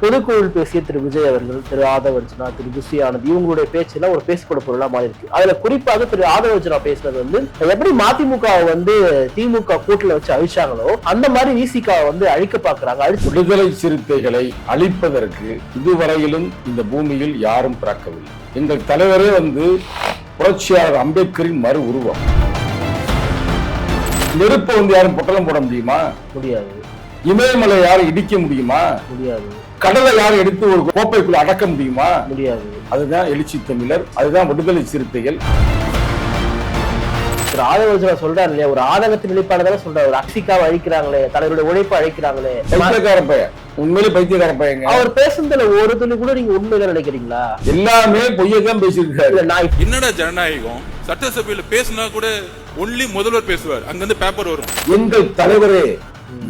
பொதுக்குழுவில் பேசிய திரு விஜய் அவர்கள் திரு ஆதவ அர்ஜுனா திரு புசி ஆனந்த் இவங்களுடைய பேச்சுல ஒரு பேசப்பட பொருளா மாறி இருக்கு அதுல குறிப்பாக திரு ஆதவ அர்ஜுனா பேசுனது வந்து எப்படி மதிமுகவை வந்து திமுக கூட்டுல வச்சு அழிச்சாங்களோ அந்த மாதிரி விசிகாவை வந்து அழிக்க பாக்குறாங்க. அழிச்சு விடுதலை சிறுத்தைகளை அழிப்பதற்கு இதுவரையிலும் இந்த பூமியில் யாரும் பிறக்கவில்லை. எங்கள் தலைவரே வந்து புரட்சியாளர் அம்பேத்கரின் மறு உருவம். நெருப்பை வந்து யாரும் பொட்டலம் போட முடியுமா? முடியாது. இமயமலை யாரும் இடிக்க முடியுமா? முடியாது. கடலை யாரும் எடுத்து ஒரு கோப்பைக்குள்ள அடக்க முடியுமா? முடியாது. அதுதான் எழுச்சி தமிழர் அதுதான் விடுதலை சிறுத்தைகள். திரு ஆதவ சொல்றாரு இல்லையா? ஒரு ஆதங்கத்தின் நிலைப்பாடு தானே சொல்றாரு. ஒரு அக்சிகாவை அழிக்கிறாங்களே தலைவருடைய உழைப்பை அழிக்கிறாங்களே. பைத்தியக்கார பையன். உண்மையிலே பைத்தியக்கார பையங்க. அவர் பேசுனதுல ஒரு துளி கூட நீங்க உண்மையில நினைக்கிறீங்களா? எல்லாமே பொய்யதான் பேசியிருக்காரு. என்னடா ஜனநாயகம்? சட்டசபையில பேசினா கூட ஒன்லி முதல்வர் பேசுவார். அங்கிருந்து பேப்பர் வரும். எங்கள் தலைவரே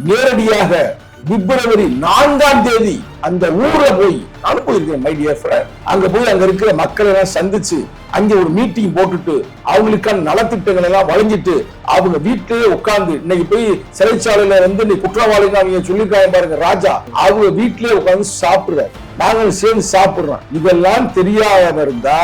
நேரடியாக பிப்ரவரி நான்காம் தேதி அந்த ஊர்ல போய் நானும் போயிருக்கேன் மை டியர் ஃப்ரெண்ட் அங்க போய் அங்க இருக்கிற மக்களை எல்லாம் சந்திச்சு அங்க ஒரு மீட்டிங் போட்டுட்டு அவங்களுக்கான நலத்திட்டங்கள் எல்லாம் வழங்கிட்டு அவங்க வீட்டிலேயே உட்கார்ந்து இன்னைக்கு போய் சிறைச்சாலையில வந்து இன்னைக்கு குற்றவாளிகள் அவங்க சொல்லியிருக்காங்க பாருங்க ராஜா. அவங்க வீட்டிலேயே உட்கார்ந்து சாப்பிடுற. நாங்களும் சேர்ந்து சாப்பிடுறோம். இதெல்லாம் தெரியாத இருந்தா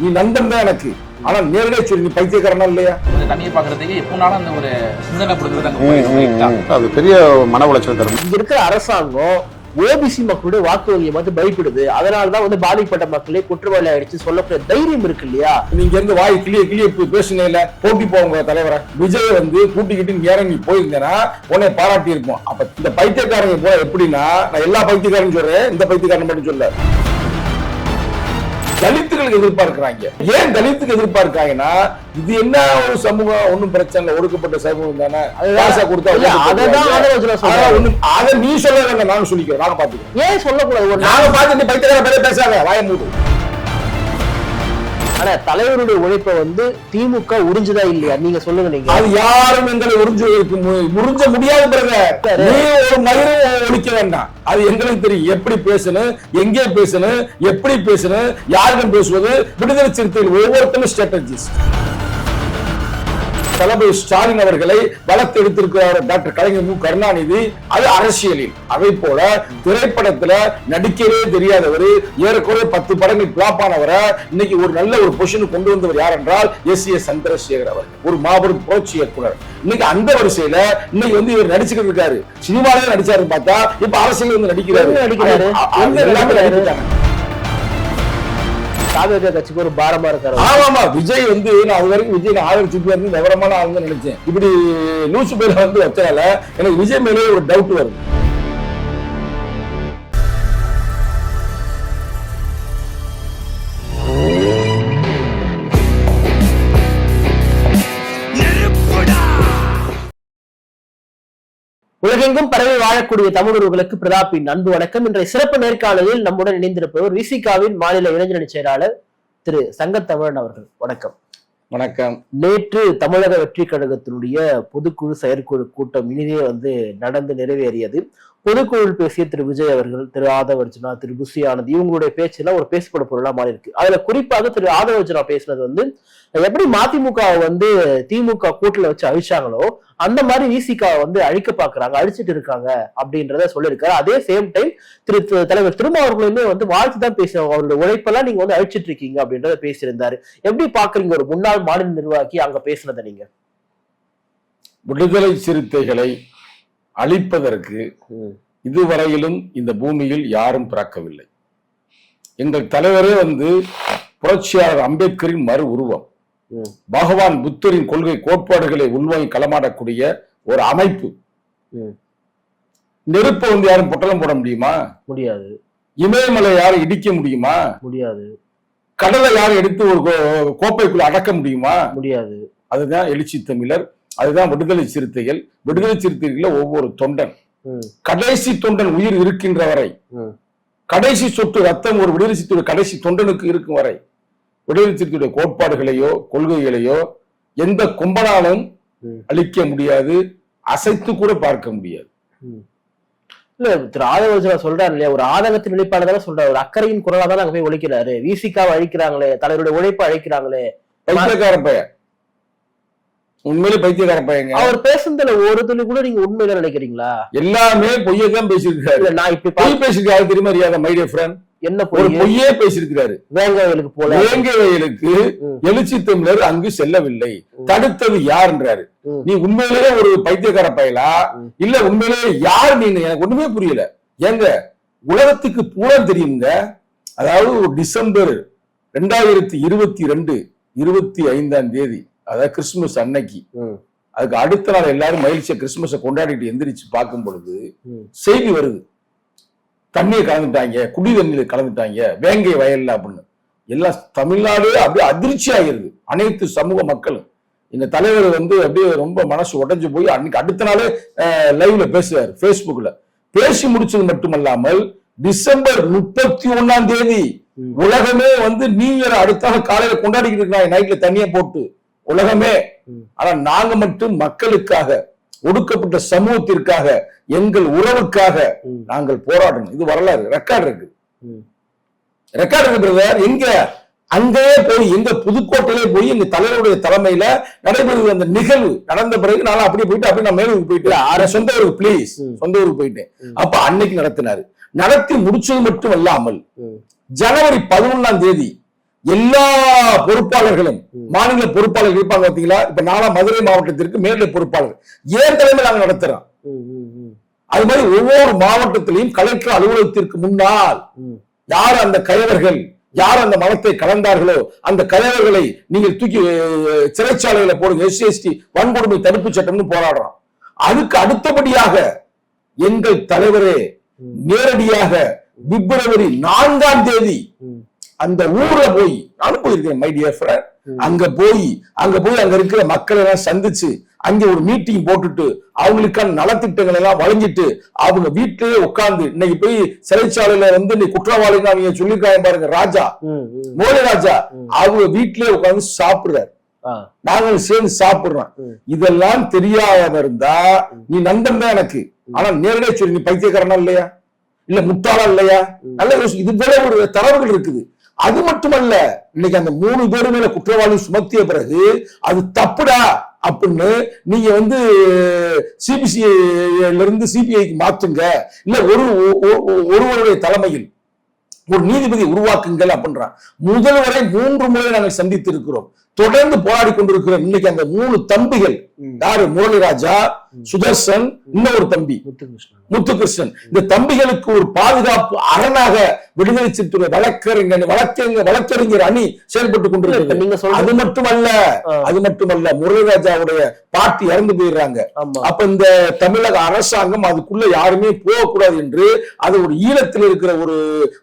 நீ நண்பன் தான் எனக்கு. ஆனா நேரடியா சொல்லி நீ பைத்தியக்காரனா இல்லையா? இந்த தண்ணியை பார்க்கறதுக்கு எப்போனாலும் அந்த ஒரு சிந்தனை கொடுக்குறது அது பெரிய மன உளைச்சல் தரும். இங்க இருக்கிற அரசாங்கம் ஓபிசி மக்களுடைய வாக்கு வங்கியை மட்டும் பயப்படுது. அதனாலதான் வந்து பாதிக்கப்பட்ட மக்களே குற்றவாளி ஆயிடுச்சு சொல்லக்கூடிய தைரியம் இருக்கு இல்லையா? நீங்க இருந்து வாய் கிளிய கிளிய பேசுனேல போட்டி போங்க தலைவரை? விஜய் வந்து கூட்டிக்கிட்டு நீ இறங்கி போயிருந்தேன்னா உன்னை பாராட்டி இருப்போம் அப்ப இந்த பைத்தியக்காரங்க போல எப்படின்னா நான் எல்லா பைத்தியக்காரன் சொல்றேன் இந்த பைத்தியக்காரன் மட்டும் சொல்ல. தலித்துகளுக்கு எதிர்பார்க்கிறாங்க. ஏன் தலித்துக்கு எதிர்பார்க்காங்கன்னா இது என்ன ஒரு சமூகம்? ஒண்ணும் பிரச்சனை இல்லை. ஒடுக்கப்பட்ட சமூகம் தானே? காசை கொடுத்தா அதான் அதை நீ சொல்ல வேண்டாம் நானும் சொல்லிக்கிறேன். நாங்க பாத்துக்கிறோம் ஏன் சொல்லக்கூடாது? நாங்க பார்த்து பைத்தியக்கார பேரே பேசாத வாய மூடு. ஆனா தலைவருடைய உழைப்பை வந்து திமுக உறிஞ்சுதா இல்லையா? நீங்க சொல்லுங்க நீங்க. அது யாரும் எங்களை உறிஞ்சு உறிஞ்ச முடியாது பிரதர் நீ ஒரு மயிரும் ஒழிக்க வேண்டாம். அது எங்களுக்கு தெரியும். எப்படி பேசணும் எங்கே பேசணும் எப்படி பேசணும் யாரிடம் பேசுவது விடுதலை சிறுத்தைகள் ஒவ்வொருத்தரும் ஸ்ட்ராட்டஜிஸ்ட் தளபதி ஸ்டாலின் அவர்களை வளர்த்து எடுத்திருக்கிறார் டாக்டர் கலைஞர் மு. கருணாநிதி. அது அரசியலில். அதை போல திரைப்படத்துல நடிக்கவே தெரியாதவர் ஏறக்குறைய பத்து படங்கள் பிளாப் ஆனவரை இன்னைக்கு ஒரு நல்ல ஒரு பொசிஷன் கொண்டு வந்தவர் யார் என்றால் எஸ். எஸ் சந்திரசேகர் அவர் ஒரு மாபெரும் புரட்சி இயக்குனர். இன்னைக்கு அந்த வரிசையில இன்னைக்கு வந்து இவர் நடிச்சுக்கிட்டு இருக்காரு. சினிமாலே நடிச்சாரு பார்த்தா இப்ப அரசியல் வந்து நடிக்கிறாரு. நடிக்கிறாரு? தாவேக கட்சிக்கு ஒரு பாரமா இருக்காரு. ஆமாமா விஜய் வந்து நான் அது வரைக்கும் விஜய் நான் இருந்து வந்து நான் வந்து நினைச்சேன். இப்படி லூசு பேர் வந்து வச்சால எனக்கு விஜய் மேலே ஒரு டவுட் வருது. உலகெங்கும் பரவி வாழக்கூடிய தமிழ் உறவுகளுக்கு பிரதாப்பின் அன்பு வணக்கம். இன்றைய சிறப்பு நேர்காணலில் நம்முடன் இணைந்திருப்பவர் விசிகாவின் மாநில இளைஞரணி செயலாளர் திரு சங்கத்தமிழன் அவர்கள். வணக்கம். வணக்கம். நேற்று தமிழக வெற்றி கழகத்தினுடைய பொதுக்குழு செயற்குழு கூட்டம் இனிதே வந்து நடந்து நிறைவேறியது. பொதுக்குழுவில் பேசிய திரு விஜய் அவர்கள் திரு ஆதவர்ஜனா திரு புசி ஆனந்த் இவங்களுடைய எல்லாம் ஒரு பேசப்பட பொருளா மாறி இருக்கு. அதுல குறிப்பாக திரு ஆதவ பேசினது பேசுனது வந்து எப்படி மதிமுகவை வந்து திமுக கூட்டுல வச்சு அழிச்சாங்களோ அந்த மாதிரி விசிகாவை வந்து அழிக்க பாக்குறாங்க அழிச்சிட்டு இருக்காங்க அப்படின்றத சொல்லியிருக்காரு. அதே சேம் டைம் திரு திரு தலைவர் திரும்ப அவர்களுமே வந்து வாழ்த்து தான் பேசுவாங்க அவருடைய உழைப்பெல்லாம் நீங்க வந்து அழிச்சிட்டு இருக்கீங்க அப்படின்றத பேசியிருந்தாரு. எப்படி பாக்குறீங்க? ஒரு முன்னாள் மாநில நிர்வாகி அங்க பேசுனதை நீங்க? விடுதலை சிறுத்தைகளை அழிப்பதற்கு இதுவரையிலும் இந்த பூமியில் யாரும் பிறக்கவில்லை. எங்கள் தலைவரே வந்து புரட்சியாளர் அம்பேத்கரின் மறு உருவம். பகவான் புத்தரின் கொள்கை கோட்பாடுகளை உள்வாங்கி களமாடக்கூடிய ஒரு அமைப்பு. நெருப்பை வந்து யாரும் பொட்டலம் போட முடியுமா? முடியாது. இமயமலை யாரும் இடிக்க முடியுமா? முடியாது. கடலை யாரும் எடுத்து ஒரு கோப்பைக்குள்ள அடக்க முடியுமா? முடியாது. அதுதான் எழுச்சி தமிழர் அதுதான் விடுதலை சிறுத்தைகள். விடுதலை சிறுத்தைகள்ல ஒவ்வொரு தொண்டன். கடைசி தொண்டன் உயிர் இருக்கின்ற வரை. கடைசி சொட்டு ரத்தம் ஒரு விடுதலை சிறுத்தையுடைய கடைசி தொண்டனுக்கு இருக்கும் வரை. விடுதலை சிறுத்தையுடைய கோட்பாடுகளையோ கொள்கைகளையோ எந்த கும்பனாலும் ம். அழிக்க முடியாது அசைத்து கூட பார்க்க முடியாது. இல்ல திரு ஆதவர்ஜனா சொல்றாரு இல்லையா? ஒரு ஆதங்கத்தின் வெளிப்பாடு தானே சொல்றாரு. ஒரு அக்கறையின் குரலா தான் அங்க போய் ஒழிக்கிறாரு. விசிகாவை அழிக்கிறாங்களே தலைவருடைய உழைப்பை அழிக்கிறாங்களே. பைத்தியக்கார பையன். உண்மையிலே பைத்தியக்கார பையங்க. அவர் பேசுனதுல ஒரு துளி கூட நீங்க உண்மையில நினைக்கிறீங்களா? எல்லாமே பொய்யை தான் பேசியிருக்காரு நான் இப்படி பொய் பேசியிருக்காரு தெரியுமா அறியாத மைடிய ஃப்ரெண்ட் என்ன ஒரு போய்? பொய்யே பேசியிருக்கிறாரு. வேங்கவயலுக்கு போல. வேங்கை வயலுக்கு ம். எழுச்சி தமிழர் அங்கு செல்லவில்லை. தடுத்தது யாருன்றாரு. ம். நீ உண்மையிலேயே ஒரு பைத்தியக்கார பயலா? ம். இல்ல உண்மையிலேயே யார் நீங்க எனக்கு ஒண்ணுமே புரியல. ஏங்க உலகத்துக்கு பூரா தெரியுங்க அதாவது டிசம்பர் ரெண்டாயிரத்தி இருபத்தி ரெண்டு இருபத்தி ஐந்தாம் தேதி. அதாவது கிறிஸ்துமஸ் அன்னைக்கு. அதுக்கு அடுத்த நாள் எல்லாரும் மகிழ்ச்சியா கிறிஸ்துமஸை கொண்டாடிட்டு எந்திரிச்சு பார்க்கும் பொழுது. செய்தி வருது. தண்ணியை கலந்துட்டாங்க குடி தண்ணியில கலந்துட்டாங்க வேங்கை வயல்ல அப்படின்னு. எல்லாம் தமிழ்நாடு அப்படியே அதிர்ச்சி ஆகிருது அனைத்து சமூக மக்களும். எங்க தலைவர் வந்து அப்படியே ரொம்ப மனசு உடைஞ்சு போய் அன்னைக்கு அடுத்த நாளே லைவ்ல பேசுறாரு Facebookல. பேசி முடிச்சது மட்டுமல்லாமல் டிசம்பர் முப்பத்தி ஒண்ணாம் தேதி. உலகமே வந்து நியூ இயர் அடுத்த காலையில கொண்டாடிக்கிட்டு இருக்காங்க நைட்ல தண்ணியை போட்டு. உலகமே. ஆனா நாங்க மட்டும் மக்களுக்காக ஒடுக்கப்பட்ட சமூகத்திற்காக எங்கள் உறவுக்காக. நாங்கள் போராடணும் இது வரலாறு ரெக்கார்டு இருக்கு. ரெக்கார்டு இருக்கு பிரதர் எங்க அங்கேயே போய் எங்க புதுக்கோட்டையிலே போய் எங்க தலைவருடைய தலைமையில நடைபெறுகிற அந்த நிகழ்வு நடந்த பிறகு நான் அப்படியே போயிட்டு அப்படியே நான் மேலூருக்கு போயிட்டு ஆறு சொந்த ஊருக்கு ப்ளீஸ். சொந்த ஊருக்கு போயிட்டேன். அப்ப அன்னைக்கு நடத்தினாரு நடத்தி முடிச்சது மட்டும் அல்லாமல். ஜனவரி பதினொன்னாம் தேதி எல்லா பொறுப்பாளர்களும் மாநில பொறுப்பாளர்கள் இருப்பாங்க பாத்தீங்களா இப்ப நானா மதுரை மாவட்டத்திற்கு மேலே பொறுப்பாளர் ஏன் தலைமையில் நாங்க நடத்துறோம். அது மாதிரி ஒவ்வொரு மாவட்டத்திலையும் கலெக்டர் அலுவலகத்திற்கு முன்னால். யார் அந்த கயவர்கள் யார் அந்த மனத்தை கலந்தார்களோ அந்த கயவர்களை நீங்கள் தூக்கி சிறைச்சாலையில போடுங்க எஸ்சி எஸ்டி வன்கொடுமை தடுப்பு சட்டம்னு போராடுறோம் அதுக்கு அடுத்தபடியாக எங்கள் தலைவரே நேரடியாக பிப்ரவரி நான்காம் தேதி. அந்த ஊர்ல போய் நானும் போயிருக்கேன் மை டியர் ஃப்ரெண்ட். அங்க போய் அங்க போய் அங்க இருக்கிற மக்களை எல்லாம் சந்திச்சு அங்க ஒரு மீட்டிங் போட்டுட்டு அவங்களுக்கான நலத்திட்டங்கள் எல்லாம் வழங்கிட்டு அவங்க வீட்டிலேயே உட்கார்ந்து இன்னைக்கு போய் சிறைச்சாலையில வந்து இன்னைக்கு குற்றவாளின்னு அவங்க சொல்லியிருக்காங்க பாருங்க ராஜா. மோடி ராஜா. அவங்க வீட்டிலேயே உட்கார்ந்து சாப்பிடுறாரு ஆ. நாங்கள் சேர்ந்து சாப்பிடுறோம். இதெல்லாம் தெரியாம இருந்தா நீ நண்பன் தான் எனக்கு ஆனா நேரடியா சொல்லி நீ பைத்தியக்காரனா இல்லையா இல்ல முட்டாளா இல்லையா நல்ல யோசி இது போல ஒரு தரவுகள் இருக்குது அது மட்டுமல்ல இன்னைக்கு அந்த மூணு பேரு மேல குற்றவாளி சுமத்திய பிறகு அது தப்புடா அப்படின்னு நீங்க வந்து சிபிசிஐல இருந்து சிபிஐக்கு மாத்துங்க. இல்ல ஒரு ஒ- ஒ- ஒருவருடைய தலைமையில் ஒரு நீதிபதி உருவாக்குங்கள் அப்படின்றான். முதல்வரை மூன்று முறை நாங்கள் சந்தித்து இருக்கிறோம் தொடர்ந்து போராடி கொண்டிருக்கிறோம். இன்னைக்கு அந்த மூணு தம்பிகள் யாரு? முரளிராஜா சுதர்சன் இன்னொரு தம்பி. முத்துகிருஷ்ணன். இந்த தம்பிகளுக்கு ஒரு பாதுகாப்பு அரணாக விடுதலை சிறுத்தை வழக்கறிஞர் வழக்கறிஞர் வழக்கறிஞர் அணி செயல்பட்டு கொண்டிருக்கிறது. அது மட்டுமல்ல. அது மட்டுமல்ல முரளிராஜாவுடைய பாட்டி இறந்து போயிடுறாங்க. அப்ப இந்த தமிழக அரசாங்கம் அதுக்குள்ள யாருமே போகக்கூடாது என்று அது ஒரு ஈழத்தில் இருக்கிற ஒரு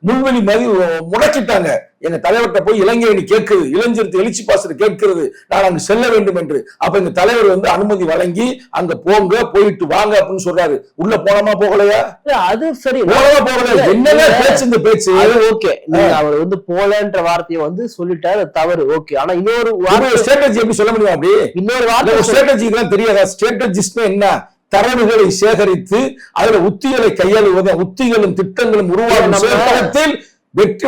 முள்வெளி மாதிரி முடக்கிட்டாங்க. எங்க தலைவர்கிட்ட போய் இளைஞரணி கேட்குது. இளைஞருக்கு எழுச்சி பாசத்தை கேட்கிறது. நான் அங்கு செல்ல வேண்டும் என்று. அப்ப எங்க தலைவர் வந்து அனுமதி வழங்கி அங்க போங்க போயிட்டு வாங்க அப்படின்னு சொல்றாரு. உள்ள போனோமா போகலையா? அது சரி. போனமா போகல என்னங்க பேச்சு இந்த பேச்சு? அது ஓகே. அவர் வந்து போலன்ற வார்த்தையை வந்து சொல்லிட்டாரு தவறு. ஓகே. ஆனா இன்னொரு ஸ்ட்ராட்டஜி எப்படி சொல்ல முடியும் அப்படி? இன்னொரு வார்த்தை. ஸ்ட்ராட்டஜி எல்லாம் தெரியாதா? ஸ்ட்ராட்டஜிஸ்ட் என்ன? தரவுகளை சேகரித்து அதுல உத்திகளை கையாளுவது உத்திகளும் திட்டங்களும் உருவாகும் வெற்றி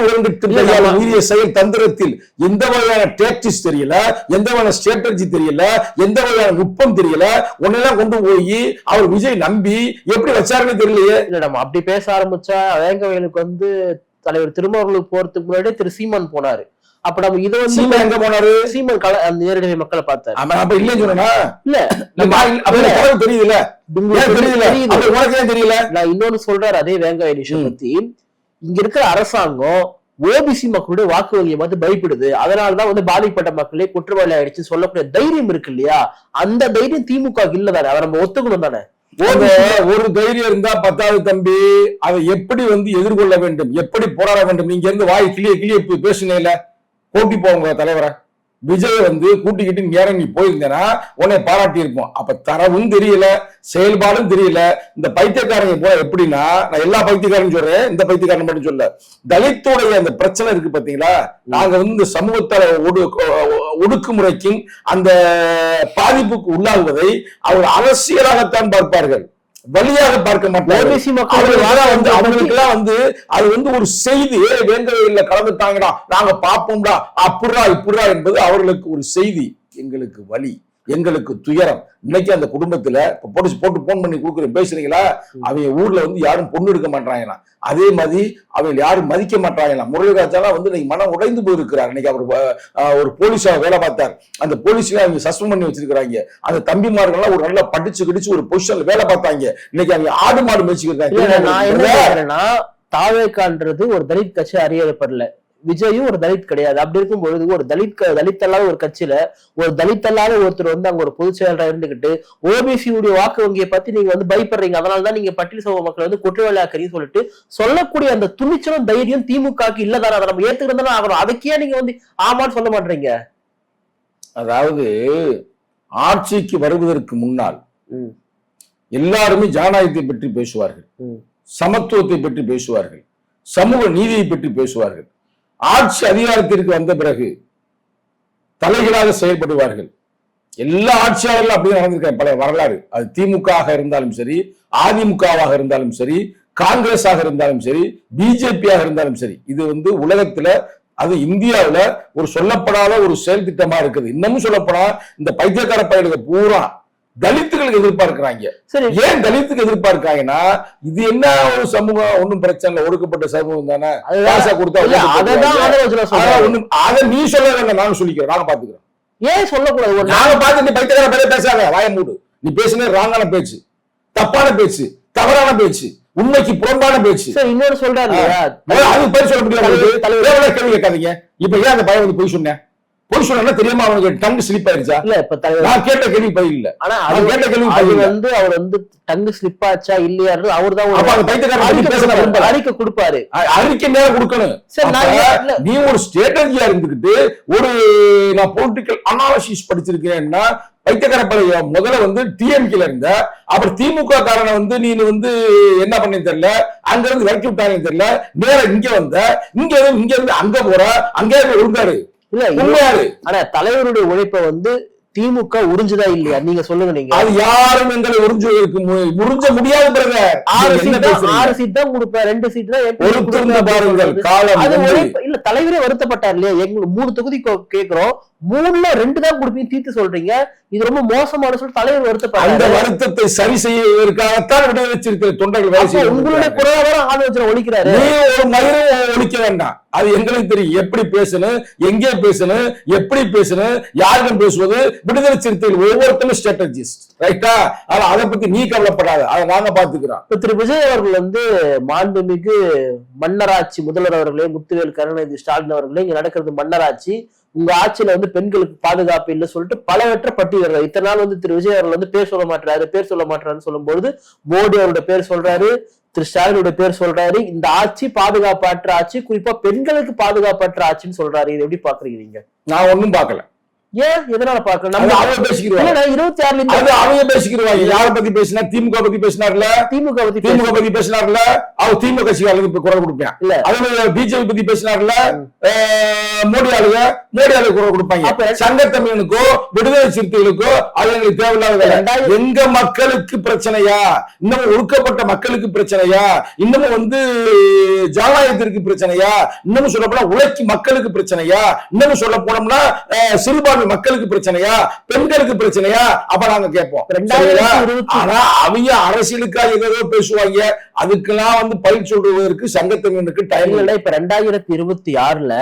நம்ம- உரிய செயல் தந்திரத்தில் எந்த வகையான டாக்டிஸ் தெரியல எந்த வகையான ஸ்ட்ராட்டஜி தெரியல எந்த வகையான நுட்பம் தெரியல உன்னெல்லாம் கொண்டு போய் அவர் விஜய் நம்பி எப்படி வச்சாருன்னு தெரியலையே. இல்ல நம்ம அப்படி பேச ஆரம்பிச்சா வேங்கவயலுக்கு வந்து தலைவர் திருமாவளவுக்கு போறதுக்கு முன்னாடியே திரு சீமான் போனாரு. அப்ப நம்ம இதை வந்து சீமா எங்க போனாரு? சீமான் கல அந்த நேரடி மக்களை பார்த்தாரு. ஆமா அப்ப இல்லைன்னு சொன்னா இல்ல. ஏன் தெரியல. அப்ப உனக்கு தெரியல நான் இன்னொன்னு சொல்றாரு அதே வேங்காய விஷயம் பத்தி. இங்க இருக்கிற அரசாங்கம் ஓபிசி மக்களுடைய வாக்கு வங்கியை பார்த்து பயப்படுது. அதனாலதான் வந்து பாதிக்கப்பட்ட மக்களே குற்றவாளி ஆயிடுச்சு சொல்லக்கூடிய தைரியம் இருக்கு இல்லையா? அந்த தைரியம் திமுக இல்ல தானே. அதை நம்ம ஒத்துக்கணும் தானே. ஒரு தைரியம் இருந்தா பத்தாவது தம்பி. அதை எப்படி வந்து எதிர்கொள்ள வேண்டும்? எப்படி போராட வேண்டும்? நீங்க இருந்து வாய் கிளிய கிளிய பேசுனேல போட்டி போங்க தலைவரை. விஜய் வந்து கூட்டிக்கிட்டு இங்க இறங்கி போயிருந்தேன்னா உன்னை பாராட்டி இருப்போம் அப்ப தரவும் தெரியல செயல்பாடும் தெரியல. இந்த பைத்தியக்காரங்க போல எப்படின்னா நான் எல்லா பைத்தியக்காரன் சொல்றேன் இந்த பைத்தியக்காரன் மட்டும் சொல்ல. தலித்துடைய அந்த பிரச்சனை இருக்கு பாத்தீங்களா? நாங்க வந்து இந்த சமூகத்தால ஒடுக்குமுறைக்கும் அந்த பாதிப்புக்கு உள்ளாகுவதை அவர் அரசியலாகத்தான் பார்ப்பார்கள். வழியாக பார்க்க அவர்களுக்கெல்லாம் வந்து அவங்களுக்கெல்லாம் வந்து அது வந்து ஒரு செய்தி. ஏ வேங்கவையில கலந்துட்டாங்கடா நாங்க பார்ப்போம்டா அப்படிடா இப்படிடா என்பது அவர்களுக்கு ஒரு செய்தி எங்களுக்கு வழி. எங்களுக்கு துயரம். இன்னைக்கு அந்த குடும்பத்துல இப்ப போட்டு போட்டு போன் பண்ணி கொடுக்குறேன். பேசுறீங்களா? அவங்க ஊர்ல வந்து யாரும் பொண்ணு எடுக்க மாட்டாங்களாம் அதே மாதிரி அவங்க யாரும் மதிக்க மாட்டாங்களாம் முரளிராஜாலாம் வந்து இன்னைக்கு மனம் உடைந்து போயிருக்கிறார். இன்னைக்கு அவர் ஒரு போலீஸா வேலை பார்த்தார். அந்த போலீஸ்ல அவங்க சஸ்பெண்ட் பண்ணி வச்சிருக்காங்க அந்த தம்பிமார்கள்லாம் ஒரு நல்லா படிச்சு கிடிச்சு ஒரு பொசிஷன்ல வேலை பார்த்தாங்க. இன்னைக்கு அவங்க ஆடு மாடு மேய்ச்சிக்கிறாங்க நான் என்ன கேக்குறேன்னா தாவேக்கான்றது ஒரு தலித் கட்சி அறியப்படல. விஜயும் ஒரு தலித் கிடையாது. அப்படி இருக்கும் பொழுது ஒரு தலித் தலித் அல்லாத ஒரு கட்சியில ஒரு தலித் அல்லாத ஒருத்தர் வந்து அங்க ஒரு பொதுச் செயலராக இருந்துகிட்டு ஓபிசி உடைய வாக்கு வங்கியை பத்தி நீங்க வந்து பயப்படுறீங்க. அதனாலதான் நீங்க பட்டியல் சமூக மக்களை வந்து குற்றவாளியாக்குறீங்கன்னு சொல்லிட்டு சொல்லக்கூடிய அந்த துணிச்சலும் தைரியம் திமுகக்கு இல்லதானே. அதை நம்ம ஏத்துக்கிறதானே ஆகணும். அதுக்கே நீங்க வந்து ஆமான்னு சொல்ல மாட்டீங்க. அதாவது ஆட்சிக்கு வருவதற்கு முன்னால். எல்லாருமே ஜனநாயகத்தை பற்றி பேசுவார்கள். சமத்துவத்தை பற்றி பேசுவார்கள். சமூக நீதியை பற்றி பேசுவார்கள். ஆட்சி அதிகாரத்திற்கு வந்த பிறகு தலைகளாக செயல்படுவார்கள். எல்லா ஆட்சியாளர்களும் அப்படி நடந்திருக்காங்க. பல வரலாறு. அது திமுக இருந்தாலும் சரி அதிமுகவாக இருந்தாலும் சரி காங்கிரஸாக இருந்தாலும் சரி பிஜேபியாக இருந்தாலும் சரி. இது வந்து உலகத்துல அது இந்தியாவில் ஒரு சொல்லப்படாத ஒரு செயல் திட்டமா இருக்குது. இன்னமும் சொல்லப்போனா இந்த பைத்தியக்கார பயலுக்கு பூரா தலித்துகளுக்கு எதிர்பார்க்கிறாங்க. ஏன் தலித்துக்கு எதிர்பார்க்காங்கன்னா இது என்ன ஒரு சமூகம்? ஒண்ணும் பிரச்சனை இல்லை. ஒடுக்கப்பட்ட சமூகம் தானே. அதை நீ சொல்ல வேண்டாம் நானும் சொல்லிக்கிறேன். நாங்க பாத்துக்கிறோம். ஏன் சொல்லக்கூடாது? நாங்க பார்த்து நீ பைத்தியக்கார பேரே பேசாத. வாய மூடு. நீ பேசுனது ராங்கான பேச்சு. தப்பான பேச்சு. தவறான பேச்சு. உண்மைக்கு புறம்பான பேச்சு. சார் இன்னொரு சொல்றாரு அதுக்கு பேர் சொல்ல முடியாது தலைவர், கேள்வி கேட்காதீங்க. இப்ப ஏன் அந்த பையன் வந்து பொய் சொன்னேன்? பொய் சொன்னா தெரியாம அவனுக்கு டங்கு ஸ்லிப் ஆயிருச்சா? இல்ல இப்ப தலைவர் நான் கேட்ட கேள்வி பதில் இல்ல. ஆனா அது கேட்ட கேள்வி பதில் வந்து அவர் வந்து டங்கு ஸ்லிப் ஆச்சா இல்லையாரு அவர் தான் அப்ப அந்த பைத்தியக்காரன் பத்தி பேச நான் விரும்பல. அறிக்கை கொடுப்பாரு. அறிக்கை மேல கொடுக்கணும். சரி நான் நீ ஒரு ஸ்ட்ராட்டஜியா இருந்துகிட்டு ஒரு நான் பொலிட்டிக்கல் அனாலிசிஸ் படிச்சிருக்கேன்னா பைத்தியக்கார முதல்ல வந்து டிஎம்கேல இருந்த அப்புறம் திமுக காரனை வந்து நீ வந்து என்ன பண்ணி தெரியல அங்க இருந்து விரட்டி விட்டாங்கன்னு தெரியல நேரா இங்க வந்த இங்க இருந்து இங்க இருந்து அங்க போற அங்கே இருந்தாரு இல்ல உண்மையாரு ஆனா தலைவருடைய உழைப்பை வந்து திமுக உறிஞ்சுதா இல்லையா? நீங்க சொல்லுங்க நீங்க. அது யாரும் எங்களை மு- உறிஞ்ச முடியாது பிரதர். ஆறு சீட் ஆறு சீட் தான் கொடுப்பேன் ரெண்டு சீட் தான் பாருங்கள் அது இல்ல தலைவரே வருத்தப்பட்டார் இல்லையா? எங்களுக்கு மூணு தொகுதி கேக்குறோம். மூணுல ரெண்டு தான் கொடுப்பீங்க தீர்த்து சொல்றீங்க. இது ரொம்ப மோசமான சொல்லி தலைவர் அந்த வருத்தப்பட்டாரு வருத்தத்தை சரி செய்வதற்காகத்தான் விட வச்சிருக்கிற தொண்டர்கள் வேலை செய்து உங்களுடைய. குறைவாதான் ஆலோசனை ஒழிக்கிறாரு. நீ ஒரு மயிரும் ஒழிக்க வேண்டாம். அது எங்களுக்கு தெரியும். எப்படி பேசணும் எங்கே பேசணும் எப்படி பேசணும் யாரிடம் பேசுவது விடுதலை சிறுத்தைகள் ஒவ்வொருத்தரும் ஸ்ட்ராட்டஜிஸ்ட் ரைட்டா ஆனா அதை பத்தி நீ கவலைப்படாத. அதை நாங்க பாத்துக்கிறோம் திரு விஜய் அவர்கள் வந்து மாண்புமிகு மன்னராட்சி முதல்வர் அவர்களே முத்துவேல் கருணாநிதி ஸ்டாலின் அவர்களே இங்க நடக்கிறது மன்னராட்சி. உங்க ஆட்சியில வந்து பெண்களுக்கு பாதுகாப்பு இல்லை சொல்லிட்டு பலவற்ற பட்டியல் இத்தனை நாள் வந்து திரு விஜய் அவர்கள் வந்து பேர் சொல்ல மாட்டாரு பேர் சொல்ல மாட்டாருன்னு சொல்லும்போது மோடி அவரோட பேர் சொல்றாரு திரு ஸ்டாலினோட பேர் சொல்றாரு. இந்த ஆட்சி பாதுகாப்பற்ற ஆட்சி குறிப்பா பெண்களுக்கு பாதுகாப்பற்ற ஆட்சின்னு சொல்றாரு. இது எப்படி பாக்குறீங்க நான் ஒன்னும் பாக்கல ஏன் எதனால பாக்கல அது நம்ம அவங்க நான் இருபத்தி ஆறுல இருந்து அவங்க பேசிக்கிடுவாங்க. யார பத்தி பேசினா திமுக பத்தி பேசினார்ல? திமுக பத்தி திமுக பத்தி பேசினார்ல? அவர் திமுக கட்சிக்காரர்களுக்கு இப்ப குரல் கொடுப்பேன். இல்ல. அதே மாதிரி பிஜேபி பத்தி பேசினார்ல? மோடி ஆளுங்க மோடி ஆளுங்க குரல் கொடுப்பாங்க. அப்ப- சங்கத்தமிழனுக்கோ விடுதலை சிறுத்தைகளுக்கோ அது எங்களுக்கு தேவையில்லாத எங்க மக்களுக்கு பிரச்சனையா? இன்னமும் ஒடுக்கப்பட்ட மக்களுக்கு பிரச்சனையா? இன்னமும் வந்து ஜனநாயகத்திற்கு பிரச்சனையா? இன்னமும் சொல்ல போனா உழைக்கும் மக்களுக்கு பிரச்சனையா? இன்னமும் சொல்ல போனோம்னா அஹ், சிறுபான்மை மக்களுக்கு பிரச்சனையா? பெண்களுக்கு பிரச்சனையா? அப்ப நாங்க கேட்போம். ஆனா அவங்க அரசியலுக்காக ஏதோ பேசுவாங்க. அதுக்கெல்லாம் வந்து பதில் சொல்றதற்கு சங்கத்தமிழனுக்கு டைம் இல்லை இப்ப ரெண்டாயிரத்தி இருபத்தி ஆறுல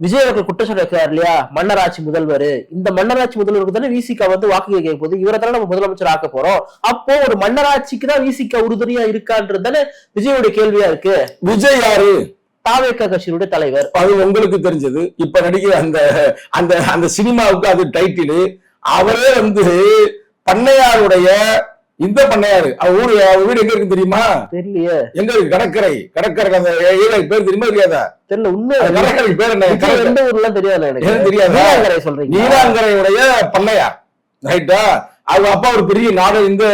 விஜய் அவர்கள் குற்றச்சாட்டு வைக்கிறார் இல்லையா? மன்னராட்சி முதல்வர். இந்த மன்னராட்சி முதல்வருக்கு தானே விசிக வந்து வாக்கு கேட்க போகுது. இவரை தானே நம்ம முதலமைச்சர் ஆக்க போறோம். அப்போ ஒரு மன்னராட்சிக்கு தான் விசிக உறுதுணையா இருக்கான்றது தானே விஜயோட கேள்வியா இருக்கு? விஜய் யாரு? தாவேக்க கட்சியினுடைய தலைவர். அது உங்களுக்கு தெரிஞ்சது. இப்ப நடிக்கிற அந்த அந்த அந்த சினிமாவுக்கு அது டைட்டில் அவரே வந்து பண்ணையாருடைய இந்த பண்ணையாரு. அவர் ஊரு அவர் வீடு எங்க இருக்கு தெரியுமா? தெரியலையே. எங்க இருக்கு கடற்கரை. கடற்கரை அந்த ஏரியா பேர் தெரியுமா தெரியாதா? தெரியல உண்மை அந்த கடற்கரை பேர் என்ன. எந்த ஊர்லாம் தெரியாது எனக்கு? தெரியாதா? சொல்றீங்க நீலாங்கரையுடைய பண்ணையார். ரைட்டா அவங்க அப்பா ஒரு பெரிய நாடக இந்த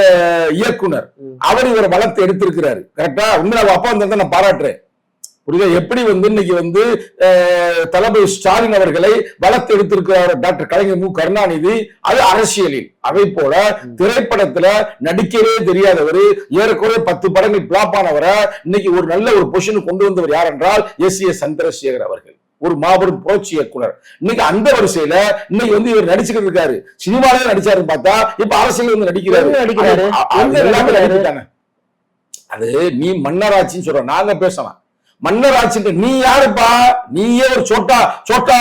இயக்குனர். அவர் இவரை வளர்த்து எடுத்திருக்கிறாரு. கரெக்டா உண்மையில அவங்க அப்பா வந்து நான் பாராட்டுறேன். புரியுதா? எப்படி வந்து இன்னைக்கு வந்து தளபதி ஸ்டாலின் அவர்களை வளர்த்து எடுத்திருக்கிறார் டாக்டர் கலைஞர் மு. கருணாநிதி அது அரசியலில். அதை போல திரைப்படத்துல நடிக்கவே தெரியாதவர் ஏறக்குறைய பத்து படங்கள் பிளாப் ஆனவரை இன்னைக்கு ஒரு நல்ல ஒரு பொசிஷன் கொண்டு வந்தவர் யார் என்றால் எஸ். ஏ. சந்திரசேகர் அவர்கள். ஒரு மாபெரும் புரட்சி இயக்குனர். இன்னைக்கு அந்த வரிசையில இன்னைக்கு வந்து இவர் நடிச்சுக்கிட்டு இருக்காரு. சினிமாலே நடிச்சாருன்னு பார்த்தா இப்ப அரசியல் வந்து நடிக்கிறாரு. நடிக்கிறாரு? அது நீ மன்னராட்சின்னு சொல்ற. நாங்க பேசலாம். மன்னராட்சி நீ யாருப்பா? நீயே ஒரு சோட்டா சோட்டா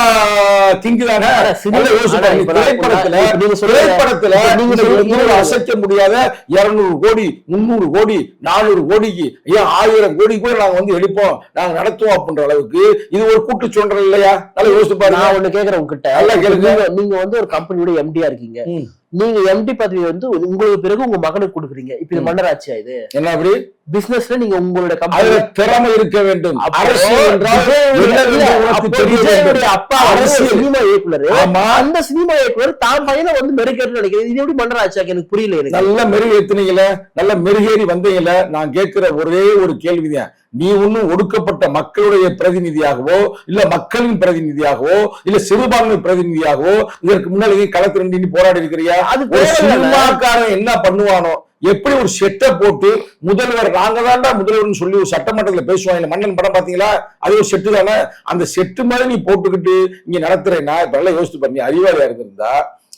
கிங்கு தானே நான் திரைப்படத்துல நீங்க திரைப்படத்துல அசைக்க முடியாத இருநூறு கோடி முந்நூறு கோடி நானூறு கோடிக்கு ஏன் ஆயிரம் கோடி கூட நாங்க வந்து எடுப்போம். நாங்க நடத்துவோம் அப்படின்ற அளவுக்கு இது ஒரு கூட்டு சுண்டல் இல்லையா? நல்லா யோசிச்சு நான் பாருங்க. ஒண்ணு கேக்குறேன் உங்ககிட்ட. நீங்க- வந்து ஒரு கம்பெனியோட எம்டியா இருக்கீங்க. நீங்க எம்டி பதவி வந்து உங்களுக்கு பிறகு உங்க மகனுக்கு கொடுக்குறீங்க. இப்ப இது. மன்னராட்சியா இது என்ன அப்படி? பிசினஸ்ல நீங்க உங்களோட கம்பெனி திறமை இருக்க வேண்டும். அப்போ அரசியல். சினிமா இயக்குனர். ஆமா. அந்த சினிமா இயக்குனர் தான் பையனை வந்து மெருகேற்று நினைக்கிறேன் இது எப்படி மன்னராட்சியா எனக்கு புரியல எனக்கு. நல்ல மெருகேத்துனீங்கள நல்ல மெருகேறி வந்தீங்கள. நான் கேட்கிற ஒரே ஒரு கேள்விதான். நீ ஒண்ணும் ஒடுக்கப்பட்ட மக்களுடைய பிரதிநிதியாகவோ இல்ல மக்களின் பிரதிநிதியாகவோ இல்ல சிறுபான்மை பிரதிநிதியாகவோ இதற்கு முன்னாடி களத்துல நின்னு போராடி இருக்கிறியா? அது ஒரு. சினிமாக்காரன் என்ன பண்ணுவானோ? எப்படி ஒரு செட்டை போட்டு முதல்வர் நாங்க தான்டா முதல்வர்னு சொல்லி ஒரு சட்டமன்றத்துல பேசுவாங்க மன்னன் படம் பாத்தீங்களா? அது ஒரு செட்டு தானே. அந்த செட்டு மாதிரி நீ போட்டுக்கிட்டு இங்க நடத்துறேன்னா இப்ப பாரு நீ அறிவாளியா இருந்திருந்தா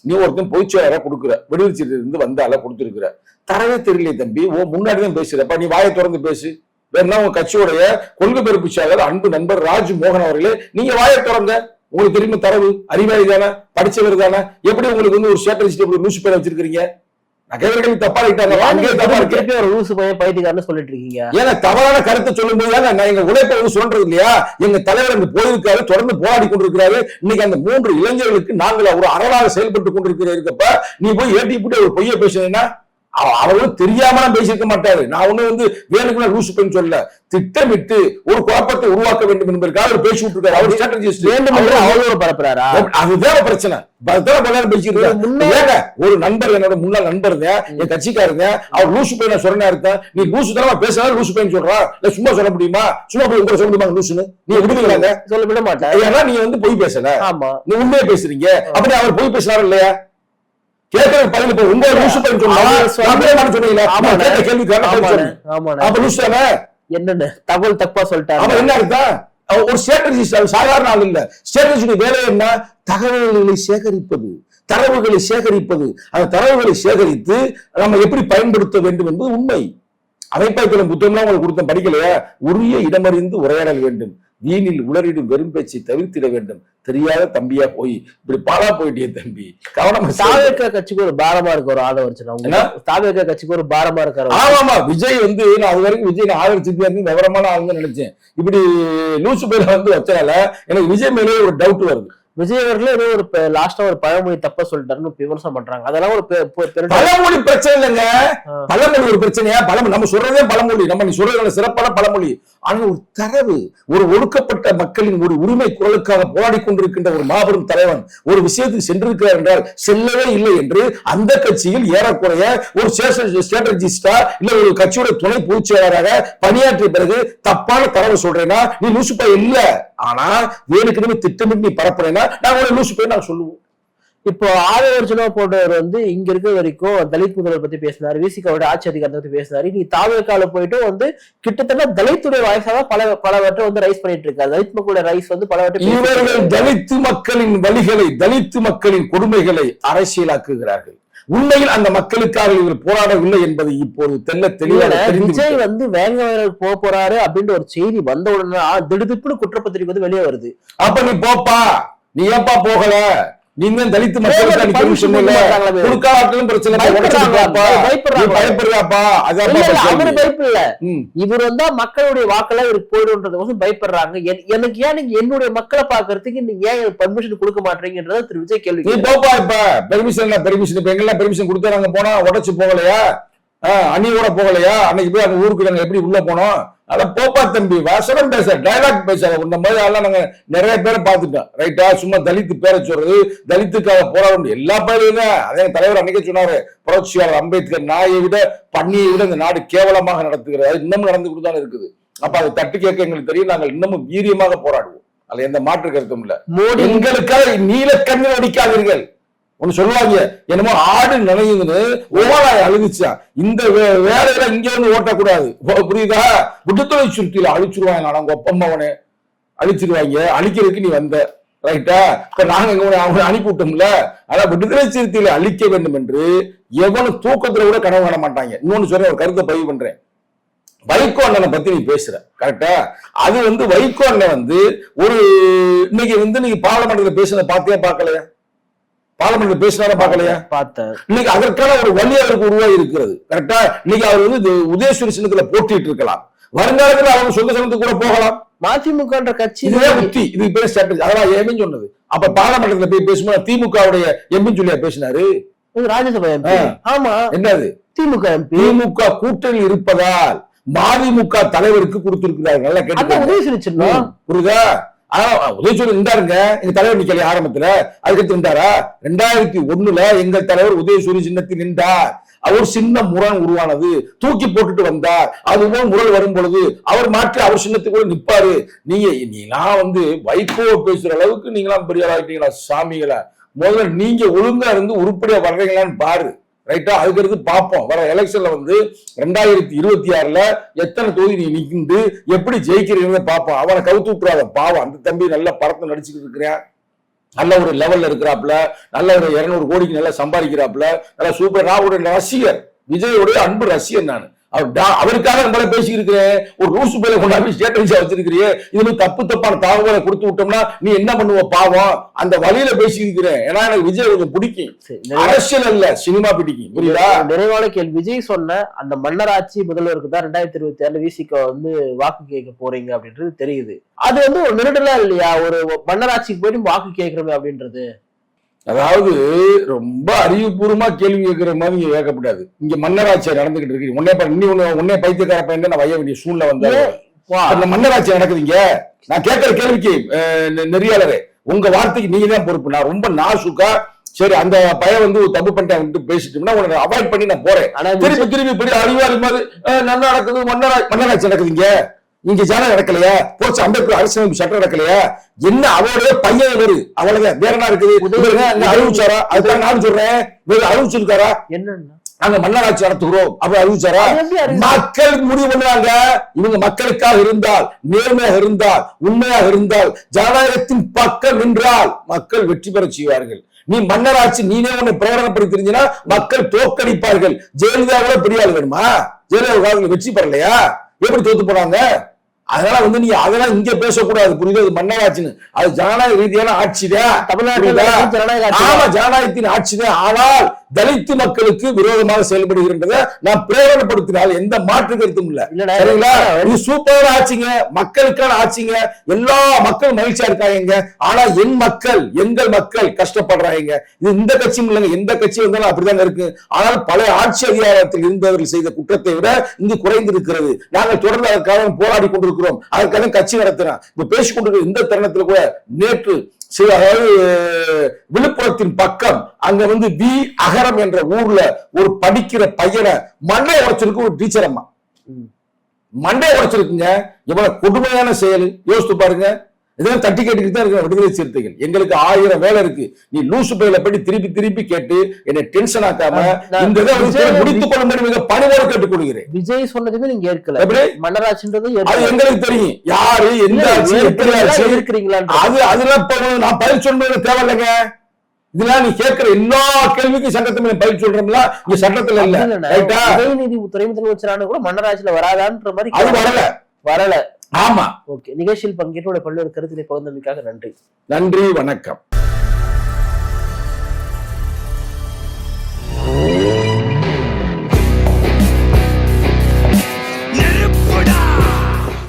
நீ ஒருத்தன் பொய்ச்சோர கொடுக்குற விடுவிச்சிட்டு இருந்து வந்தால கொடுத்துருக்குற. தரவே தெரியல தம்பி ஓ முன்னாடி தான் பேசுறப்ப நீ வாயை திறந்து பேசு. வேணா உங்க கட்சியோடைய கொள்கை பெருப்பு செயலர் அன்பு நண்பர் ராஜ் மோகன் அவர்களே நீங்க வாயை திறந்த உங்களுக்கு தெரியுமா தரவு? அறிவாளி தானே? படிச்சவர் தானே? எப்படி உங்களுக்கு வந்து ஒரு ஸ்ட்ராட்டஜிஸ்ட் எப்படி லூசு பேர் வச்சிருக்கீங்க கேள்வி தப்பா இருக்காங்க ஏன் அங்கே நீங்க தப்பா திருப்பி இருக்கு. திருப்பி ஒரு லூசு பையன் பைத்தியக்காரன்னு சொல்லிட்டு இருக்கீங்க? ஏன்னா தவறான கருத்தை சொல்லும் போது நான் எங்க உழைப்பை வந்து சொல்றது இல்லையா? எங்க தலைவர் அங்க போயிருக்காரு தொடர்ந்து போராடி கொண்டிருக்கிறாரு. இன்னைக்கு அந்த மூன்று இளைஞர்களுக்கு நாங்கள் ஒரு அறலாக செயல்பட்டு கொண்டிருக்கிற இருக்கப்ப நீ போய் ஏட்டி போட்டு ஒரு பொய்ய பேசுனீங்கன்னா அவ- அவரும் தெரியாமலாம் பேசியிருக்க மாட்டாரு. நான் ஒண்ணு வந்து வேணுக்குள்ள லூசு பெண் சொல்ல திட்டமிட்டு ஒரு குழப்பத்தை உருவாக்க வேண்டும் என்பதற்காக அவர் பேசி விட்டுருக்காரு அவர் ஸ்ட்ராட்டஜிஸ்ட் வேண்டும் என்று அவதூறு பரப்புறாரா? அதுதான் பிரச்சனை. ஒரு நண்பர் என்னோட முன்னாள் நண்பருங்க என் கட்சிக்காரங்க அவர் லூசு பையன் சொன்னா இருக்கேன் நீ லூசு தரமா பேசுறா லூசு பையன் சொல்றா. இல்ல சும்மா சொல்ல முடியுமா? சும்மா போய் உங்களை சொல்ல முடியுமா லூசுன்னு? நீ விடுவீங்களாங்க சொல்ல விட மாட்டேன். ஏன்னா நீங்க வந்து பொய் பேசல. ஆமா. நீ உண்மையை பேசுறீங்க. அப்படி அவர் பொய் பேசுறாரு இல்லையா? கேட்கற பதில் இப்ப உங்க லூசு கேட்ட அப்ப லூசு என்னன்னு? தகவல் தப்பா அவன் என்ன ஒரு அது சாதாரண ஆள் இல்ல. வேலை என்ன? தகவல்களை சேகரிப்பது. தரவுகளை சேகரிப்பது. அந்த தரவுகளை சேகரித்து நம்ம எப்படி பயன்படுத்த வேண்டும் என்பது உண்மை. அமைப்பாய்த்தலம் புத்தகம்லாம் உங்களுக்கு கொடுத்த படிக்கலையா? உரிய இடமறிந்து உரையாடல் வேண்டும். வீணில் உளறிடும் வெறும் பேச்சை தவிர்த்திட வேண்டும். தெரியாத தம்பியா போய் இப்படி பாலா போயிட்டே தம்பி கவனமா. தாவேக்கா கட்சிக்கு ஒரு பாரமா இருக்க ஒரு என்ன? தாவேக்கா கட்சிக்கு ஒரு பாரமா இருக்காரு ஆமாமா விஜய் வந்து நான் அது வரைக்கும் விஜய் ஆதரிச்சுட்டு இருந்து விவரமான ஆளுங்க நினைச்சேன் இப்படி லூசு பேரை வந்து வச்சனால எனக்கு விஜய் மேலேயே ஒரு டவுட் வருது விஜய் அவர்களே ஏதோ ஒரு லாஸ்டா ஒரு பழமொழி தப்பா சொல்லிட்டாருன்னு விமர்சனம் பண்றாங்க. அதெல்லாம் ஒரு பழமொழி பிரச்சனை இல்லைங்க. பழமொழி ஒரு பிரச்சனையா? பழமொழி நம்ம சொல்றதே பழமொழி. நம்ம நீ சொல்றது சிறப்பான பழமொழி. ஆனா ஒரு தரவு ஒரு ஒடுக்கப்பட்ட மக்களின் ஒரு உரிமை குரலுக்காக போராடி கொண்டிருக்கின்ற ஒரு மாபெரும் தலைவன் ஒரு விஷயத்துக்கு சென்றிருக்கிறார் என்றால் செல்லவே இல்லை என்று அந்த கட்சியில் ஏறக்குறைய ஒரு ஸ்ட்ராட்டஜிஸ்டா இல்ல ஒரு கட்சியோட துணை பொதுச் செயலராக பணியாற்றிய பிறகு தப்பான தரவு சொல்றேன்னா நீ லூசுப்பா இல்ல. ஆனா வேணுக்குன்னு திட்டமிட்டு நீ பரப்புறேன்னா நான் உன்னை லூசு போய் நான் சொல்லுவோம். இப்போ ஆதவர்ஜனா போன்றவர் வந்து இங்க இருக்க வரைக்கும் தலித் முதல்வர் பத்தி பேசினாரு விசிகாவோட ஆட்சி அதிகாரத்தை பத்தி பேசினாரு. நீ தாவேக்கால போயிட்டு வந்து கிட்டத்தட்ட தலித்துடைய வாய்ஸாக பல பல வட்டம் வந்து ரைஸ் பண்ணிட்டு இருக்காரு. தலித் மக்களுடைய ரைஸ் வந்து பல வட்டம் பேசிட்டு இவர்கள். தலித்து மக்களின் வழிகளை தலித்து மக்களின் கொடுமைகளை அரசியலாக்குகிறார்கள். உண்மையில் அந்த மக்களுக்காக இவர்கள் போராடவில்லை என்பதை இப்போது தெல்ல தெளிவாக விஜய். வந்து வேங்க வயலுக்கு போக போறாரு அப்படின்ற ஒரு செய்தி வந்த உடனே திடுதிப்புன்னு குற்றப்பத்திரிக்கை வந்து வெளியே வருது. அப்ப நீ போப்பா. நீ ஏன்பா போகல? நீங்க தலித்து மக்களுக்கு. கொடுக்காட்டிலும் பிரச்சனை பயப்படுறாங்க. பயப்படுறாங்க. இல்ல, அவரு பயப்பு இல்ல. ம். இவர் வந்தா மக்களுடைய வாக்கெல்லாம் இவருக்கு போயிடும்ன்றதுக்கோசம் பயப்படுறாங்க. என்- எனக்கு ஏன் நீங்க என்னுடைய மக்களை பாக்குறதுக்கு நீங்க ஏன் பர்மிஷன் கொடுக்க மாட்டீங்கன்றத திரு விஜய் கேள்வி நீ. போப்பா இப்ப. பெர்மிஷன் பெர்மிஷன் இப்ப எங்கெல்லாம் பெர்மிஷன் கொடுத்தாங்க போனா உடைச்சு போகலையா? அணியோட போகலையா? அன்னைக்கு போய் அந்த ஊருக்கு நாங்க எப்படி உள்ள போனோம்? அத போப்பா தம்பி வசனம் பேச டைலாக் பேசாத இந்த மாதிரி எல்லாம் நாங்க நிறைய பேரை பார்த்துட்டோம். ரைட்டா சும்மா தலித்து பேரை சொல்றது தலித்துக்காக போராடும் எல்லா பேரும் அதே தலைவர் அன்னைக்கே சொன்னாரு புரட்சியாளர் அம்பேத்கர் நாயை விட பன்னியை விட இந்த நாடு கேவலமாக நடத்துகிறது அது இன்னமும் நடந்து தான் இருக்குது. அப்ப அதை தட்டு கேட்க எங்களுக்கு தெரியும். நாங்கள் இன்னமும் வீரியமாக போராடுவோம். அதுல எந்த மாற்று கருத்தும் இல்ல. மோடி எங்களுக்காக நீல கண்ணு அடிக்காதீர்கள். ஒன்னு சொல்லுவாங்க. என்னமோ ஆடு நினையுதுன்னு ஓலாய் அழுகுச்சா. இந்த வே- வேலையில இங்க வந்து ஓட்டக்கூடாது. புரியுதா? விடுதலை சுருத்தியில அழிச்சிருவாங்க நான் ஒப்பம் அவனே அழிச்சிருவாங்க அழிக்கிறதுக்கு நீ வந்த. ரைட்டா இப்ப நாங்க எங்க அவனை அனுப்பி விட்டோம்ல. அதான் விடுதலை சிறுத்தையில அழிக்க வேண்டும் என்று எவனும் தூக்கத்துல கூட கனவு காண மாட்டாங்க. இன்னொன்னு சொல்றேன் ஒரு கருத்தை பதிவு பண்றேன். வைகோ அண்ணனை பத்தி நீ பேசுற. கரெக்டா அது வந்து வைகோ அண்ணன் வந்து ஒரு இன்னைக்கு வந்து நீங்க பாராளுமன்றத்தில் பேசுனத பார்த்தே பார்க்கலையா? பார்லமெண்ட்ல பேசினாரா பார்க்கலையா? பார்த்தேன் இன்னைக்கு அதற்கான ஒரு வழி அவருக்கு உருவாகி இருக்கிறது. கரெக்டா இன்னைக்கு அவர் வந்து உதயசூரி சின்னத்துல போட்டிட்டு இருக்கலாம். வருங்காலத்துல அவங்க சொந்த சனத்துக்கு கூட போகலாம். மதிமுகன்ற கட்சி இதுவே புத்தி. இது பேர் ஸ்ட்ராட்டஜி அதான் ஏமின்னு சொன்னது? அப்ப பார்லமெண்ட்ல போய் பேசும்போது திமுகவுடைய எம்பின்னு சொல்லியா பேசினாரு? ராஜ்யசபா எம்பி. ஆமா. என்னது? திமுக எம்பி. திமுக கூட்டணி இருப்பதால் மதிமுக தலைவருக்கு கொடுத்திருக்கிறார்கள். நல்லா கேட்டு புரியுதா? ஆனா உதயசூரி நின்றாருங்க. எங்க தலைவர் நிக்கலையா ஆரம்பத்துல? அதுக்கடுத்து நின்றாரா? ரெண்டாயிரத்தி ஒண்ணுல எங்கள் தலைவர் உதயசூரி சின்னத்தில் நின்றார். அவர் சின்ன முரண் உருவானது. தூக்கி போட்டுட்டு வந்தார். அதுதான் முரல் வரும் பொழுது அவர் மாற்றி அவர் சின்னத்துக்கு நிப்பாரு. நீங்க நீங்களாம் வந்து வைகோ பேசுற அளவுக்கு நீங்களாம் பெரிய இருக்கீங்களா சாமிகளா? முதல்ல நீங்க ஒழுங்கா இருந்து உருப்படியா வர்றீங்களான்னு பாரு. ரைட்டா அதுக்கடுத்து பார்ப்போம். வர எலெக்ஷன்ல வந்து ரெண்டாயிரத்தி இருபத்தி ஆறுல எத்தனை தொகுதி நீ நிக்கிண்டு எப்படி ஜெயிக்கிறீங்கன்னு பார்ப்போம். அவனை கவுத்து விட்டுறாத பாவம். அந்த தம்பி நல்ல படத்தை நடிச்சுட்டு இருக்கிறேன். நல்ல ஒரு லெவல்ல இருக்கிறாப்புல. நல்ல ஒரு இருநூறு கோடிக்கு நல்லா சம்பாதிக்கிறாப்புல. நல்லா சூப்பர் நான் ஒரு ரசிகர். விஜயோடைய அன்பு ரசிகர் நான். அவருக்காக நம்மள பேசி இருக்கிறேன் ஒரு ரூசு பேல கொண்டாந்து ஸ்டேட்டஸா வச்சிருக்கிறியே இது தப்பு தப்பான தகவலை கொடுத்து விட்டோம்னா நீ என்ன பண்ணுவ பாவம்? அந்த வழியில பேசி இருக்கிறேன் ஏன்னா எனக்கு விஜய் கொஞ்சம் பிடிக்கும். அரசியல் அல்ல சினிமா பிடிக்கும். புரியுதா? நிறைவான கேள்வி. விஜய் சொன்ன அந்த மன்னராட்சி முதல்வருக்கு தான் ரெண்டாயிரத்தி இருபத்தி ஆறுல விசிக வந்து வாக்கு கேட்க போறீங்க அப்படின்றது தெரியுது. அது வந்து ஒரு நெருடலா இல்லையா? ஒரு மன்னராட்சிக்கு போயிட்டு வாக்கு கேட்கிறோமே அப்படின்றது. அதாவது ரொம்ப அறிவுபூர்வமா கேள்வி கேட்கிற மாதிரி நீங்க கேட்கக்கூடாது இங்க மன்னராட்சி நடந்துகிட்டு இருக்கு. உன்னே இன்னி ஒண்ணு உன்னே பைத்தியக்கார பையன் நான் வைய வேண்டிய சூழ்நிலை வந்தாரு. வா, அந்த மன்னராட்சி நடக்குதுங்க. நான் கேட்கிற கேள்விக்கு நெறியாளரே உங்க வார்த்தைக்கு நீங்க தான் பொறுப்பு. நான் ரொம்ப நாசுக்கா சரி அந்த பையன் வந்து தப்பு பண்ணிட்டேன் வந்து பேசிட்டோம்னா உனக்கு அவாய்ட் பண்ணி நான் போறேன். திருப்பி திருப்பி இப்படி அறிவாளி மாதிரி நல்லா நடக்குது மன்னரா மன்னராட்சி நடக்குதுங்க. இங்க ஜனம் நடக்கலையா? போச்சு அம்பேத்கர் அரசியலமைப்பு சட்டம் நடக்கலையா? என்ன அவருடைய பையன் இவரு? அவ்வளவுதான். வேற என்ன இருக்குது? அறிவிச்சாரா? அதுதான் நானும் சொல்றேன். இவரு அறிவிச்சிருக்காரா? என்னன்னா? நாங்க மன்னராட்சி நடத்துகிறோம். அப்படி அறிவிச்சாரா? மக்கள் முடிவு பண்ணுவாங்க இவங்க மக்களுக்காக இருந்தால் நேர்மையாக இருந்தால் உண்மையாக இருந்தால் ஜனநாயகத்தின் பக்கம் நின்றால் மக்கள் வெற்றி பெற செய்வார்கள். நீ மன்னராட்சி நீனே உன்னை பிரகடனப்படுத்தி தெரிஞ்சினா மக்கள் தோற்கடிப்பார்கள். ஜெயலலிதா கூட பெரிய ஆள் வேணுமா? ஜெயலலிதா வெற்றி பெறலையா? எப்படி தோத்து போனாங்க? அதனால வந்து நீ அதெல்லாம் இங்க பேசக்கூடாது. புரியுது? அது மன்னராட்சின்னு. அது ஜனநாயக ரீதியான ஆட்சிதான் தமிழ்நாட்டில்? ஜனநாயக ஆட்சி ஆமா ஜனநாயகத்தின் ஆட்சிதான் ஆனால் தலித்து மக்களுக்கு விரோதமாக செயல்படுகின்றத நான் பிரேரணப்படுத்தினால் எந்த மாற்று கருத்தும் இல்ல. சரிங்களா? இது சூப்பரான ஆட்சிங்க மக்களுக்கான ஆட்சிங்க எல்லா மக்கள் மகிழ்ச்சியா இருக்காங்க. ஆனா என் மக்கள் எங்கள் மக்கள் கஷ்டப்படுறாங்க. இது இந்த கட்சியும் இல்லைங்க எந்த கட்சி வந்தாலும் அப்படிதாங்க இருக்கு. ஆனால் பழைய ஆட்சி அதிகாரத்தில் இருந்தவர்கள் செய்த குற்றத்தை விட இங்கு குறைந்திருக்கிறது. நாங்கள் தொடர்ந்து அதற்காக போராடி கொண்டிருக்கிறோம். அதற்காக கட்சி நடத்துறோம் இப்ப பேசிக் கொண்டிருக்கிற இந்த தருணத்துல கூட நேற்று சில அதாவது விழுப்புரத்தின் பக்கம் அங்க வந்து வி. அகரம் என்ற ஊர்ல ஒரு படிக்கிற பையனை மண்டை உடைச்சிருக்கு ஒரு டீச்சர் அம்மா. மண்டை உடைச்சிருக்குங்க. எவ்வளவு கொடுமையான செயல். யோசித்து பாருங்க. இதெல்லாம் தட்டி கேட்டுக்கிட்டு தான் இருக்கிற விடுதலை சிறுத்தைகள். எங்களுக்கு ஆயிரம் வேலை இருக்கு. நீ லூசு பையில போய் திருப்பி திருப்பி கேட்டு என்னை டென்ஷன் ஆக்காம இந்த முடித்துக் கொள்ளும்படி மிக பணிவோடு கேட்டுக்கொள்கிறேன் விஜய் சொன்னதுமே நீங்க ஏற்கல? மன்னராட்சின்றது அது. எங்களுக்கு தெரியும். யாரு எந்த இருக்கிறீங்களான்ற அது அதெல்லாம் நான் பதில் சொல்றது தேவையில்லைங்க இதெல்லாம் நீ கேட்கிற எல்லா கேள்விக்கும் சட்டத்துல பதில் சொல்றோம்ல. இங்க சட்டத்துல இல்ல. ரைட்டா உதயநிதி துணை முதலமைச்சரான கூட மன்னராட்சியில வராதான்ற மாதிரி அது வரல. வரல. ஆமா. ஓகே. நிகழ்ச்சியில் பங்கேற்றோட பல்வேறு கருத்துக்களை பகிர்ந்தமைக்காக நன்றி. நன்றி வணக்கம்.